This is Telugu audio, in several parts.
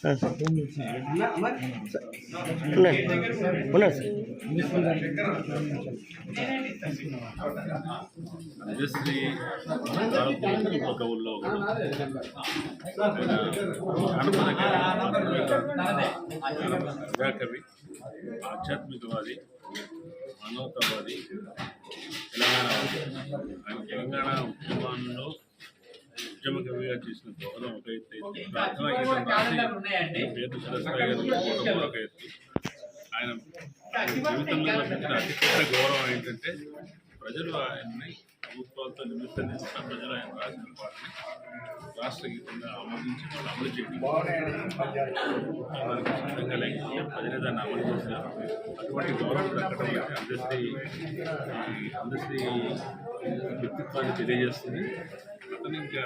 ఆ, సార్ ఉన్నాడు ఉన్నాడు సార్ ఆధ్యాత్మికవాది మానవతావాది తెలంగాణ తెలంగాణ ఉద్యమాల్లో ఉద్యమ కవిగా చేసిన దోహదం ఒక ఎత్తు పేరు గౌరవం ఒక ఎత్తు ఆయన జీవితంలో లభించిన అతిపెద్ద గౌరవం ఏంటంటే ప్రజలు ఆయన్ని ప్రభుత్వాలతో నిమిత్తం తీసుకున్న ప్రజలు ఆయన రాసిన పాటని రాష్ట్ర గీతంగా ఆమోదించి వాళ్ళు అమలు చేయడం వాళ్ళకి సిద్ధంగా లేకపోతే ప్రజలే దాన్ని అమలు చేశారు. అటువంటి గౌరవం దక్కడం ఈ అందశ్రీ వ్యక్తిత్వాన్ని తెలియజేస్తుంది. అతను ఇంకా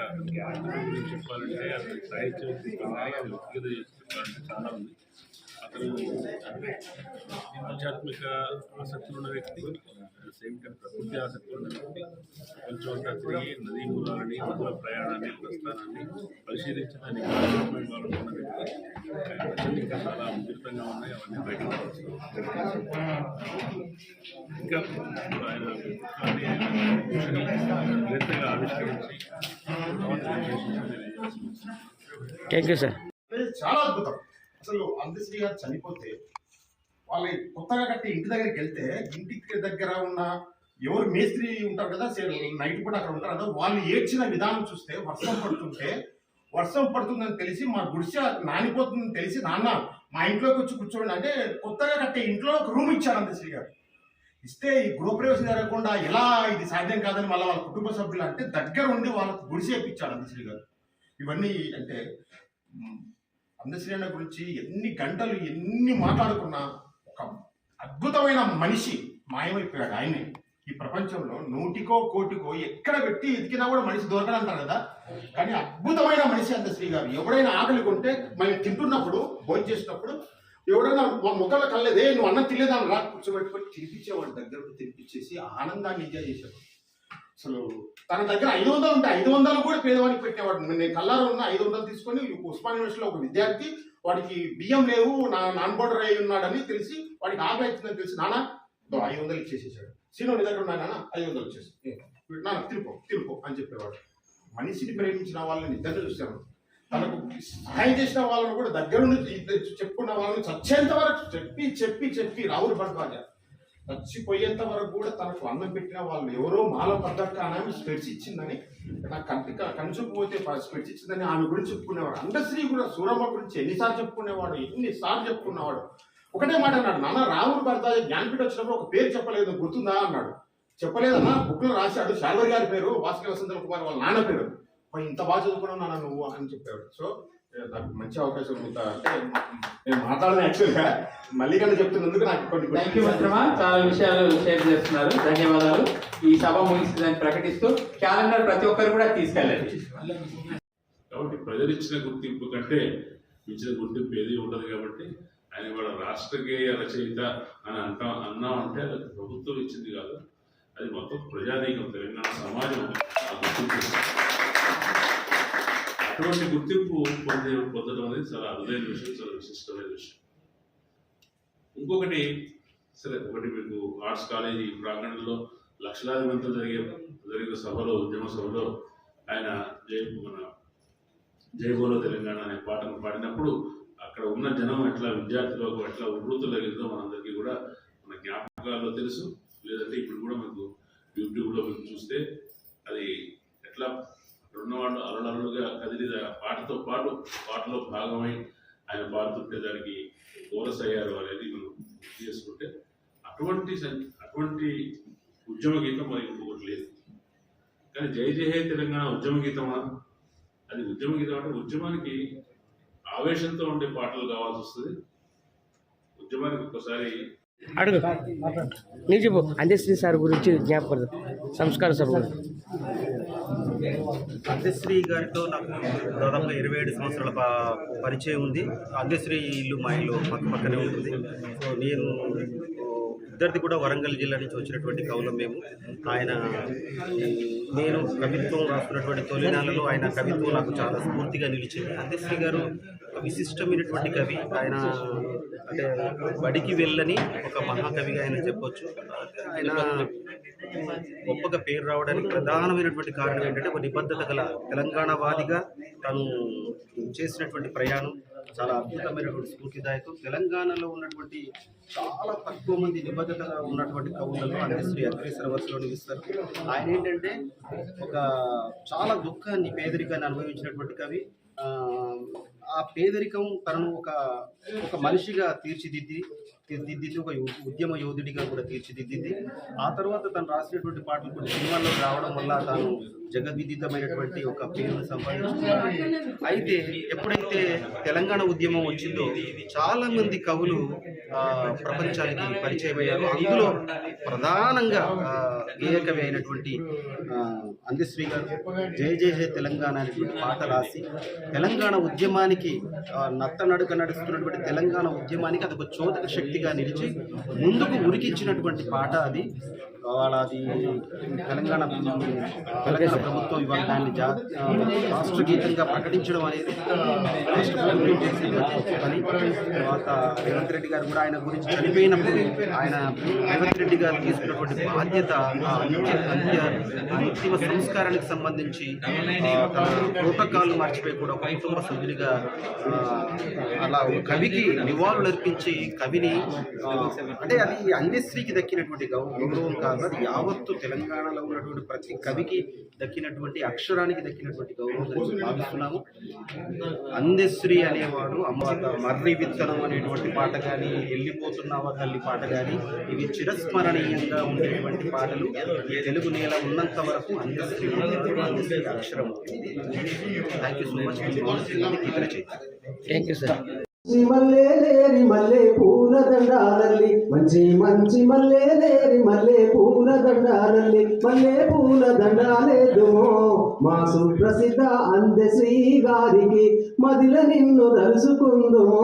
గురించి చెప్పాలంటే అతని సాహిత్యం వ్యక్తిత్వం వ్యక్తిగత చెప్పాలంటే చాలా ఉంది అతను ఆధ్యాత్మిక ఆసక్తులు ఉన్న వ్యక్తి సేమ్ టైం ప్రకృతి ఆసక్తులు ఉన్న వ్యక్తి కొంచెం అంతా తిరిగి నదీ మూలాలని నదుల ప్రయాణాన్ని ప్రస్థానాన్ని పరిశీలించడానికి వాళ్ళు ఉన్న వ్యక్తి. ఆయన ఇంకా చాలా ఉధృతంగా ఉన్నాయి. అవన్నీ బయటకు ఇంకా ఆయన వ్యక్తిత్వాన్ని ఆయన విడతగా ఆవిష్కరించి తర్వాత విశేషంగా తెలియజేస్తున్నాం. థ్యాంక్ యూ సార్ చాలా అద్భుతం. అసలు అందశ్రీ గారు చనిపోతే వాళ్ళ కొత్తగా కట్టి ఇంటి దగ్గరికి వెళ్తే ఇంటికి దగ్గర ఉన్న ఎవరు మేస్త్రి ఉంటారు కదా నైట్ కూడా అక్కడ ఉంటారు కదా వాళ్ళు ఏడ్చిన విధానం చూస్తే వర్షం పడుతుంటే వర్షం పడుతుందని తెలిసి మా గుడిసె నానిపోతుందని తెలిసి నాన్న మా ఇంట్లోకి వచ్చి కూర్చోండి అంటే కొత్తగా కట్టే ఇంట్లో ఒక రూమ్ ఇచ్చారు అందశ్రీ గారు. ఇస్తే ఈ గృహప్రవేశం జరగకుండా ఎలా ఇది సాధ్యం కాదని మళ్ళీ వాళ్ళ కుటుంబ సభ్యులు అంటే దగ్గర ఉండి వాళ్ళకు గుడిసె అందశ్రీ గారు. ఇవన్నీ అంటే అందశ్రీ అన్న గురించి ఎన్ని గంటలు ఎన్ని మాట్లాడుకున్నా ఒక అద్భుతమైన మనిషి మాయమైపోయాడు ఆయనే. ఈ ప్రపంచంలో నూటికో కోటికో ఎక్కడ పెట్టి ఎతికినా కూడా మనిషి దొరకడంటారు కదా. కానీ అద్భుతమైన మనిషి అందశ్రీ గారు. ఎవడైనా ఆకలి కొంటే మనం తింటున్నప్పుడు భోజనం చేసినప్పుడు ఎవడైనా మా ముఖంలో కళ్ళేదే నువ్వు అన్నం తినలేదని రా. కూర్చోబెట్టుకొని తినిపించేవాడు దగ్గరకు తినిపించేసి ఆనందాన్ని ఎంజాయ్ చేసేవాడు. అసలు తన దగ్గర ఐదు వందలు ఉంటే ఐదు వందలు కూడా పేదవాడికి పెట్టేవాడు. నేను కల్లారు ఉన్న ఐదు వందలు తీసుకొని ఉస్మాన్ యూనివర్సిటీలో ఒక విద్యార్థి వాడికి బియ్యం లేవు నా నాన్ బోర్డర్ అయి ఉన్నాడని తెలిసి వాడికి ఆకలి అవుతుందని తెలిసి నాన్న ఐదు వందలు ఇచ్చేసేసాడు. సీను నీ దగ్గర ఉన్నాయి నాన్న ఐదు వందలు ఇచ్చేసి నాన్న తిరుపో తిరుపో అని చెప్పేవాడు. మనిషిని ప్రేమించిన వాళ్ళని ఇద్దరు చూశాను తనకు సహాయం చేసిన వాళ్ళని కూడా దగ్గర నుండి చెప్పుకున్న వాళ్ళని చచ్చేంత వరకు చెప్పి చెప్పి చెప్పి రావులు భరద్వాజ చచ్చిపోయేంత వరకు కూడా తనకు అన్నం పెట్టిన వాళ్ళు ఎవరో మాల పద్ధతి ఆమె స్పెట్స్ ఇచ్చిందని నాకు కంటి కనుచుకు పోతే స్పెట్స్ ఇచ్చిందని ఆమె గురించి చెప్పుకునేవాడు. అందశ్రీ కూడా సూరమ్మ గురించి ఎన్నిసార్లు చెప్పుకునేవాడు ఎన్నిసార్లు చెప్పుకున్నవాడు. ఒకటే మాట అన్నాడు నాన్న రావులు భరద్వాజ జ్ఞానపీఠ వచ్చినప్పుడు ఒక పేరు చెప్పలేదు గుర్తుందా? అన్నాడు. చెప్పలేదన్నా బుక్లో రాశాడు శాల్వరి గారి పేరు భాస్కర్ వసంత కుమార్ వాళ్ళ నాన్న పేరు. ఇంత బాగా చదువుకున్నావు నాన్న నువ్వు అని చెప్పాడు. సో నాకు మంచి అవకాశం ఇంత అంటే నేను మాట్లాడను యాక్చువల్గా మళ్ళీ కన్నా చెప్తున్నందుకు నాకు కొన్ని థ్యాంక్ యూ మిత్రమా చాలా విషయాలు షేర్ చేస్తున్నారు. ధన్యవాదాలు. ఈ సభ ముగిసిందని ప్రకటిస్తూ క్యాలెండర్ ప్రతి ఒక్కరు కూడా తీసుకెళ్ళండి. కాబట్టి ప్రజలు ఇచ్చిన గుర్తింపు కంటే ఇచ్చిన గుర్తింపు ఏది ఉండదు కాబట్టి ఆయన వాళ్ళ రాష్ట్ర గేయ రచయిత అని అంటా అన్నాం అంటే అది ప్రభుత్వం ఇచ్చింది కాదు. అది మొత్తం ప్రజానీకం తెలంగాణ సమాజం. ఆ గుర్తింపు. ఇస్తుంది. అటువంటి గుర్తింపు పొందే పొందడం అనేది చాలా అరుదైన విషయం చాలా విశిష్టమైన విషయం. ఇంకొకటి సరే ఒకటి మీకు ఆర్ట్స్ కాలేజీ ప్రాంగణంలో లక్షలాది మందితో జరిగే జరిగే సభలో ఉద్యమ సభలో ఆయన జై మన జైబోలో తెలంగాణ అనే పాటను పాడినప్పుడు అక్కడ ఉన్న జనం ఎట్లా విద్యార్థులకు ఎట్లా ఉర్రూతులగిందో మనందరికీ కూడా మన జ్ఞాపకాల్లో తెలుసు. లేదంటే ఇప్పుడు కూడా మీకు యూట్యూబ్లో మీకు చూస్తే అది ఎట్లా ఉన్నవాళ్ళు అలలలుగా కదిలి పాటతో పాటు పాటలో భాగమై ఆయన పాడుతుంటే దానికి కోరస్ అయ్యారు అనేది మనం గుర్తు చేసుకుంటే అటువంటి అటువంటి ఉద్యమ గీతం మరి ఇంకొకటి లేదు. కానీ జై జై హే తెలంగాణ ఉద్యమ గీతమా? అది ఉద్యమ గీతం అంటే ఉద్యమానికి ఆవేశంతో ఉండే పాటలు కావాల్సి వస్తుంది. ఉద్యమానికి ఒక్కసారి అడుగు. నీ చెప్పు అందశ్రీ సార్ గురించి జ్ఞాపకం సంస్కార సభ. అంత్యశ్రీ గారితో నాకు దాదాపుగా ఇరవై ఏడు సంవత్సరాల ప- పరిచయం ఉంది. అందశ్రీ ఇల్లు మా ఇల్లు పక్క పక్కనే ఉంటుంది. నేను ఇద్దరిది కూడా వరంగల్ జిల్లా నుంచి వచ్చినటువంటి కవులం మేము. ఆయన నేను కవిత్వం రాస్తున్నటువంటి తొలినాళ్ళలో ఆయన కవిత్వం నాకు చాలా స్ఫూర్తిగా నిలిచింది. అందశ్రీ గారు విశిష్టమైనటువంటి కవి. ఆయన అంటే బడికి వెళ్ళని ఒక మహాకవిగా ఆయన చెప్పొచ్చు. ఆయన గొప్పగా పేరు రావడానికి ప్రధానమైనటువంటి కారణం ఏంటంటే ఒక నిబద్ధత గల తెలంగాణ వాదిగా తను చేసినటువంటి ప్రయాణం చాలా అద్భుతమైనటువంటి స్ఫూర్తిదాయకం. తెలంగాణలో ఉన్నటువంటి చాలా తక్కువ మంది నిబద్ధతగా ఉన్నటువంటి కవులలో అంటే అగ్రేశ్వర అగ్రేసర ఇస్తారు. ఆయన ఏంటంటే ఒక చాలా దుఃఖాన్ని పేదరికాన్ని అనుభవించినటువంటి కవి. ఆ, ఆ పేదరికం తనను ఒక ఒక మనిషిగా తీర్చిదిద్ది తీర్చిదిద్ది ఒక ఉద్యమ యోధుడిగా కూడా తీర్చిదిద్దింది. ఆ తర్వాత తను రాసినటువంటి పాటలు కొన్ని సినిమాల్లో రావడం వల్ల తాను జగద్విదితమైనటువంటి ఒక పేరును సంపాదించుకున్నాడు. అయితే ఎప్పుడైతే తెలంగాణ ఉద్యమం వచ్చిందో చాలా మంది కవులు ప్రపంచానికి పరిచయం అయ్యారు. అందులో ప్రధానంగా ఆ, అయినటువంటి అందశ్రీ గారు జయ జయ జయ తెలంగాణ అనేటువంటి పాట రాసి తెలంగాణ ఉద్యమానికి నత్త నత్తనడుక నడుస్తున్నటువంటి తెలంగాణ ఉద్యమానికి అది ఒక చోదక శక్తిగా నిలిచి ముందుకు ఉరికిచ్చినటువంటి పాట అది. వాళ్ళ అది తెలంగాణ తెలంగాణ ప్రభుత్వం ఇవాళ దాన్ని జా రాష్ట్ర గీతంగా ప్రకటించడం అనేది పని. తర్వాత రేవంత్ రెడ్డి గారు కూడా ఆయన గురించి చనిపోయినప్పుడు ఆయన రేవంత్ రెడ్డి గారు తీసుకున్నటువంటి బాధ్యత అంత్య అంతిమ సంస్కారానికి సంబంధించి ఆ, ప్రోటోకాల్ మర్చిపోయి కూడా ఒక కుటుంబ సభ్యునిగా అలా కవికి నివాళులు అర్పించి కవిని అంటే అది అన్యశ్రీకి దక్కినటువంటి గౌరవం కాదు. అన్నది యావత్తు తెలంగాణలో ఉన్నటువంటి ప్రతి కవికి దక్కినటువంటి అక్షరానికి దక్కినటువంటి గౌరవం భావిస్తున్నాము. అందశ్రీ అనేవాడు అమ్మత మర్రి విత్తనం అనేటువంటి పాట కానీ వెళ్ళిపోతున్నావా తల్లి పాట కానీ ఇవి చిరస్మరణీయంగా ఉండేటువంటి పాటలు. ఈ తెలుగు నేల ఉన్నంత వరకు అందశ్రీ అందశ్రీ అక్షరం. Thank you so much thank you sir మల్లె లేరి మల్లే పూల దండాలల్లి. మంచి మంచి మల్లె లేరి మల్లె పూల దండాలల్లి. మల్లే పూల దండాలేదుమో మా సుప్రసిద్ధ అందశ్రీ గారికి. మదిల నిన్ను తలుసుకుందుమో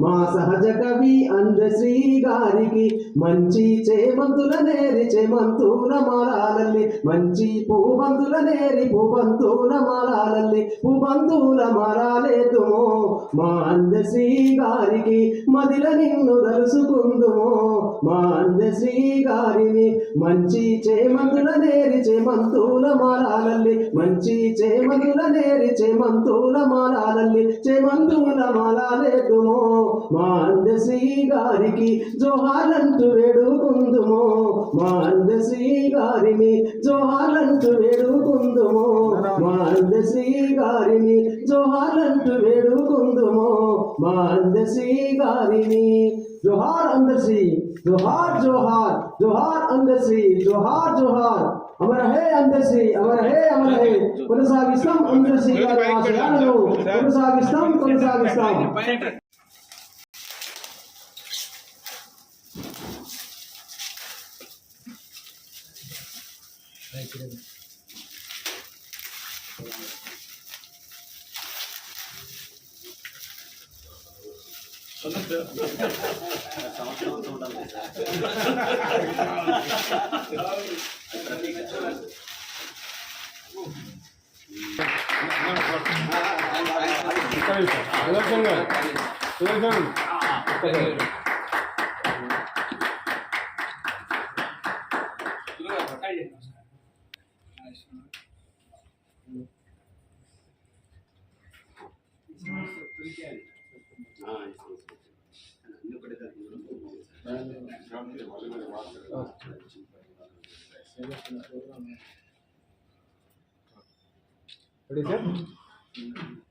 మా సహజ కవి అందశ్రీ గారికి. మంచి చేమంతుల నేరి చేమంతుల మాలాలల్లి. మంచి పూబంతుల నేరి పూబంతుల మాలాలల్లి. పూబంతుల మాలాలేదుమో మా అందశ్రీ గారికి మదిల నిన్ను దలుసుకుందుము. మా అందశ్రీ గారిని మంచి చేమంతుల నేరి చేమంతుల మాలాలల్లి మంచి చేమంతుల నేరి చేమంతుల మాలాలల్లి చేమంతుల మాలాలేదుము మా అందశ్రీ గారికి జోహాలంటూ వేడుకుందుము. మా అందశ్రీ గారిని జోహాలంటూ వేడుకుందుము. మా అందశ్రీ గారిని జోహాలంటూ వేడుకుందుము. మా अंदर से गारिनी जोहार अंदर से जोहार जोहार जोहार अंदर से जोहार जोहार। अमर है अंदर से अमर है अमर है। पुलिस आगे स्तंभ अंदर से गारिनी पुलिस आगे स्तंभ पुलिस आगे स्तंभ। సంవత్సరం సంవత్సరం What is it?